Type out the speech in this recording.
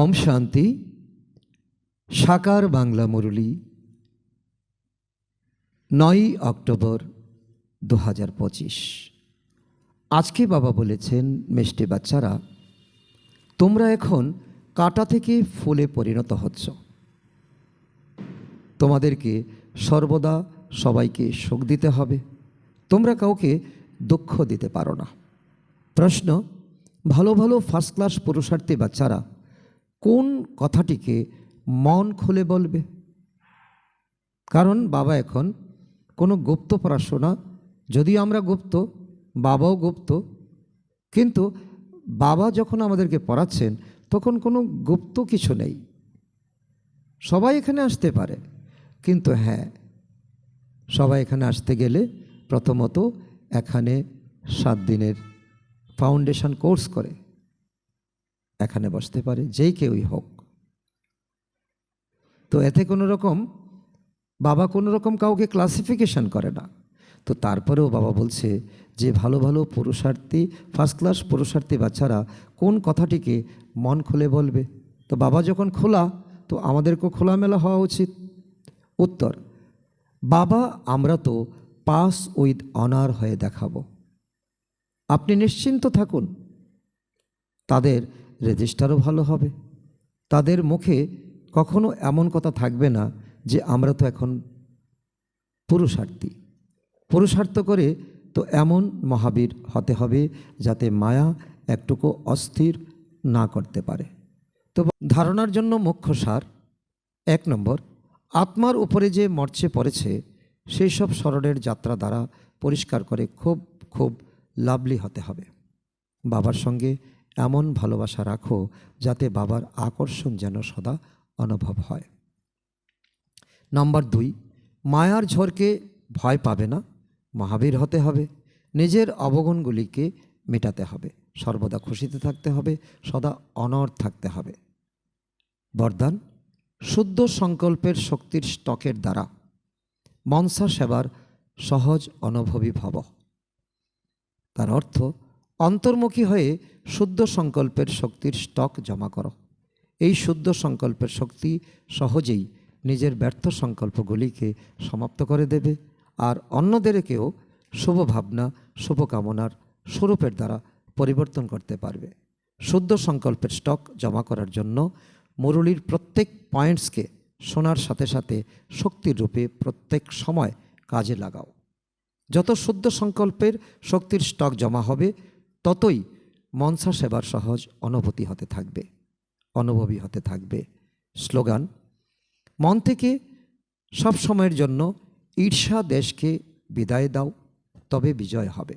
ওম শান্তি, সাকার বাংলা মুরলী নয়ই অক্টোবর দু হাজার পঁচিশ। আজকে বাবা বলেছেন, মিষ্টি বাচ্চারা, তোমরা এখন কাটা থেকে ফুলে পরিণত হচ্ছ। তোমাদেরকে সর্বদা সবাইকে সুখ দিতে হবে। তোমরা কাউকে দুঃখ দিতে পারো না। প্রশ্ন, ভালো ভালো ফার্স্ট ক্লাস পুরুষার্থী বাচ্চারা কোন কথাটিকে মন খুলে বলবে? কারণ বাবা এখন কোনো গুপ্ত পড়াশোনা যদিও আমরা গুপ্ত, বাবাও গুপ্ত। কিন্তু বাবা যখন আমাদেরকে পড়াচ্ছেন, তখন কোনো গুপ্ত কিছু নেই। সবাই এখানে আসতে পারে। কিন্তু হ্যাঁ সবাই এখানে আসতে গেলে প্রথমত এখানে সাত দিনের ফাউন্ডেশন কোর্স করে। এখানে বসতে পারে, যেই কেউই হোক। তো এতে কোনো রকম বাবা কোনো রকম কাউকে ক্লাসিফিকেশন করে না। তো তারপরেও বাবা বলছে যে ভালো ভালো পুরুষার্থী ফার্স্ট ক্লাস পুরুষার্থী বাচ্চারা কোন কথাটিকে মন খুলে বলবে? তো বাবা যখন খোলা, তো আমাদেরকেও খোলামেলা হওয়া উচিত। উত্তর, বাবা, আমরা তো পাস উইথ অনার হয়ে দেখাবো। আপনি নিশ্চিন্ত থাকুন। তাদের রেজিস্টারও ভালো হবে। তাদের মুখে কখনো এমন কথা থাকবে না যে আমরা তো এখন পুরুষার্থী। পুরুষার্থ করে তো এমন মহাবীর হতে হবে যাতে মায়া একটুকু অস্থির না করতে পারে। তো ধারণার জন্য মুখ্য সার এক নম্বর, আত্মার উপরে যে মর্চে পড়েছে সেই সব স্মরণের যাত্রা দ্বারা পরিষ্কার করে খুব খুব লাভলি হতে হবে। বাবার সঙ্গে এমন ভালোবাসা রাখো যাতে বাবার আকর্ষণ যেন সদা অনুভব হয়। নম্বর দুই, মায়ার ঝড়কে ভয় পাবে না, মহাবীর হতে হবে, নিজের অবগুণগুলিকে মেটাতে হবে, সর্বদা খুশিতে থাকতে হবে, সদা অনর থাকতে হবে। বরদান, শুদ্ধ সংকল্পের শক্তির স্টকের দ্বারা, মনসা সেবার সহজ অনুভবী ভব। তার অর্থ অন্তর্মুখী হয়ে শুদ্ধ সংকল্পের শক্তির স্টক জমা করো। এই শুদ্ধ সংকল্পের শক্তি সহজেই নিজের ব্যর্থ সংকল্পগুলিকে সমাপ্ত করে দেবে আর অন্যদেরকেও শুভ ভাবনা শুভকামনার স্বরূপের দ্বারা পরিবর্তন করতে পারবে। শুদ্ধ সংকল্পের স্টক জমা করার জন্য মুরলির প্রত্যেক পয়েন্টসকে শোনার সাথে সাথে শক্তির রূপে প্রত্যেক সময় কাজে লাগাও। যত শুদ্ধ সংকল্পের শক্তির স্টক জমা হবে ততই মনসা সেবার সহজ অনুভূতি হতে থাকবে, অনুভবী হতে থাকবে। স্লোগান, মন থেকে সব সময়ের জন্য ঈর্ষা দেশকে বিদায় দাও, তবে বিজয় হবে।